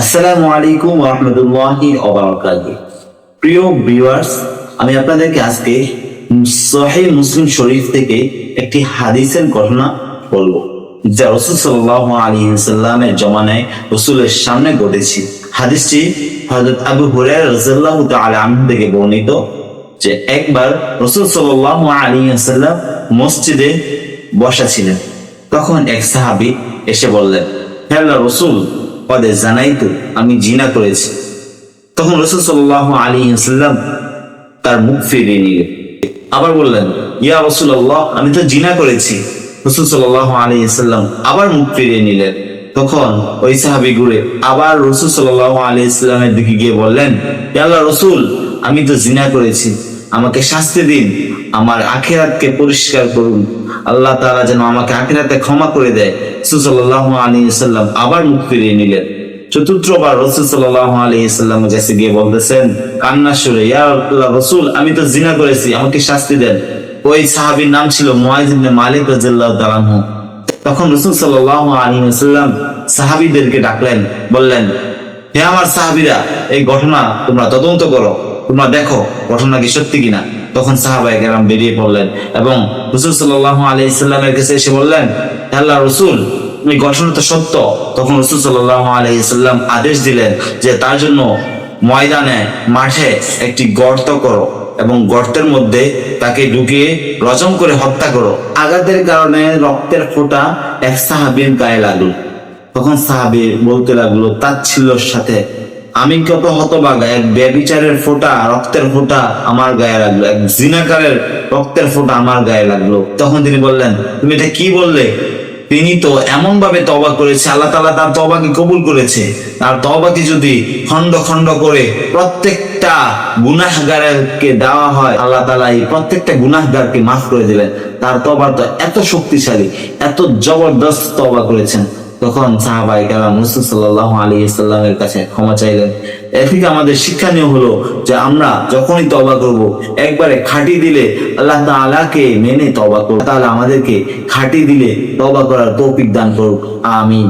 আসসালামু আলাইকুম রহমতুল্লাহি প্রিয় ভিউয়ার্স, আমি আপনাদেরকে আজকে সহি মুসলিম শরীফ থেকে একটি হাদিসের ঘটনা বলব, যা রসুল সাল্লাহ আলী সাল্লামের জমানায় রসুলের সামনে ঘটেছে। হাদিসটি হযরত আবু হুরায়রা রাদিয়াল্লাহু তাআলা আনহু থেকে বর্ণিত যে একবার রসুল সাল্লাহ আলী সাল্লাম মসজিদে বসা ছিলেন। তখন এক সাহাবী এসে বললেন, হে আল্লাহ রসুল পদে জানাই তো আমি জিনা করেছি। তখন রসুল সাল্লাহ আলী সাল্লাম তার মুখ ফিরিয়ে নিলেন। আবার বললেন, ইয়া রসুল আল্লাহ আমি তো জিনা করেছি। রসুল সাল্লাহ আলী সাল্লাম আবার মুখ ফিরিয়ে নিলেন। তখন ওই সাহাবি ঘুরে আবার রসুল সাল্লাহ আলী ইসলামের দিকে গিয়ে বললেন ইয়া আল্লাহ রসুল, আমি তো জিনা করেছি। আমাকে শাস্তি দিন, আমার আখিরাতকে পরিষ্কার করুন। আল্লাহ তাআলা যেন আমাকে আখিরাতে ক্ষমা করে দেয়। সুসল্লাহ আলী সাল্লাম আবার মুখ ফিরিয়ে নিলেন। চতুর্থবার রসুল সাল্লাহ আলী সাল্লামের কাছে গিয়ে বলতেছেন, কান্না সুরে, ইয়া রসুল, আমি তো জিনা করেছি, আমাকে শাস্তি দেন। ওই সাহাবীর নাম ছিল মুয়াজ ইবনে মালিক রাদিয়াল্লাহু তাআলা তখন রসুল সাল্লাহ আলী সাল্লাম সাহাবীদেরকে ডাকলেন, বললেন, হে আমার সাহাবিরা, এই ঘটনা তোমরা তদন্ত করো, তোমরা দেখো ঘটনা কি সত্যি কিনা। তখন সাহাবাই কেরাম বেরিয়ে পড়লেন এবং রসুল সাল্লাহ আলি ইসলামের কাছে এসে বললেন, "হে আল্লাহ রসুল এই ঘটনা তো সত্য। তখন রসুল সাল্লাহ আলি ইসলাম আদেশ দিলেন যে তার জন্য ময়দানে মাঠে একটি গর্ত করো এবং গর্তের মধ্যে তাকে ঢুকিয়ে রজম করে হত্যা করো। আঘাতের কারণে রক্তের ফোঁটা এক সাহাবীর গায়ে লাগল। তখন সাহাবি বলতে লাগল, তাচ্ছিল্যর সাথে আমি কত হতবাগা এক ব্যবিচারের ফোঁটা, রক্তের ফোঁটা আমার গায়ে লাগল, এক জিনাকারের রক্তের ফোঁটা আমার গায়ে লাগল। তখন তিনি বললেন, তুমি এটা কি বললে? তিনি তো এমন ভাবে তবা করেছে, আল্লাহ তালা তার তবাকে কবুল করেছে। তার তবাকে যদি খন্ড খন্ড করে প্রত্যেকটা গুনাহগারকে দেওয়া হয়, আল্লাহ তালা এই প্রত্যেকটা গুনাহগারকে মাফ করে দিলেন। তার তবা তো এত শক্তিশালী, এত জবরদস্ত তবা করেছেন। তখন সাহাবাই কালাম রসুল সাল্লাহ আলী ইসলামের কাছে ক্ষমা চাইলেন। এ থেকে আমাদের শিক্ষণীয় হলো যে আমরা যখনই তবা করব, একবারে খাটি দিলে আল্লাহ তালাকে মেনে তবা করব তাহলে আমাদেরকে খাটি দিলে তবা করার তৌফিক দান করুক। আমিন।